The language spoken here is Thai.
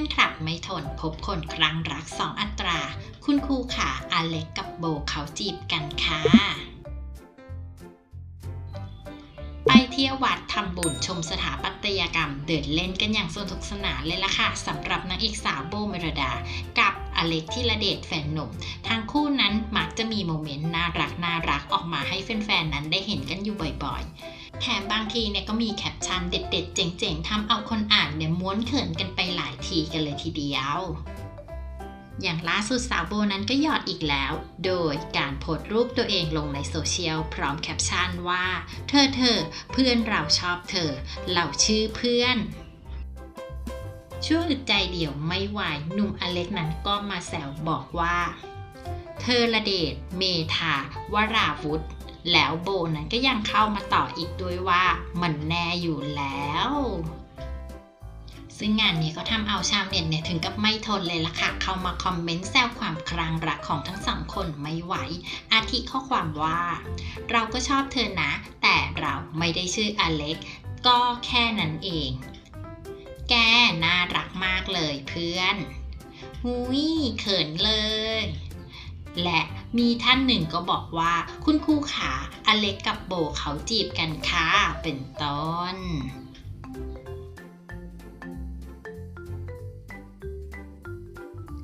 นคลับไม่ทนพบคนครั้งรักสองอัตรา คุณครูขาอเล็กกับโบเขาจีบกันค่ะ ไปเที่ยววัดทำบุญชมสถาปัตยกรรม เดินเล่นกันอย่างสนุกสนานเลยล่ะค่ะสำหรับนางเอกสาวโบเมรดา กับอเล็กที่ระเดชแฟนหนุ่มทั้งคู่นั้นมักจะมีโมเมนต์น่ารักน่ารักออกมาให้แฟนๆนั้นได้เห็นกันอยู่บ่อยๆ แถมบางทีเนี่ยก็มีแคปชั่นเด็ดๆ เจ๋งๆทำเอาคนอ่านเนี่ยม้วนเขินกันไปหลาย ทีกันเลยทีเดียว อย่างล่าสุดสาวโบนั้นก็หยอดอีกแล้ว โดยการโพสต์รูปตัวเองลงในโซเชียลพร้อมแคปชั่นว่า เธอเธอเพื่อนเราชอบเธอ เราชื่อเพื่อนช่วงอึดใจเดี่ยวไม่ไหวหนุ่มอเล็กนั้นก็มาแซวบอกว่า เธอระเดชเมธาวราวุธ แล้วโบนั้นก็ยังเข้ามาต่ออีกด้วยว่ามันแน่อยู่แล้ว ซึ่งงานนี้ก็ทำเอาชาวเน็ตเนี่ยถึงกับไม่ทนเลยล่ะค่ะ เข้ามาคอมเมนต์แซวความครางรักของทั้งสองคนไม่ไหว อาทิข้อความว่า เราก็ชอบเธอนะ แต่เราไม่ได้ชื่ออเล็ก ก็แค่นั้นเอง แกน่ารักมากเลยเพื่อนหุยเขินเลย และมีท่านหนึ่งก็บอกว่า คุณครูขาอเล็กกับโบเขาจีบกันค่ะเป็นต้น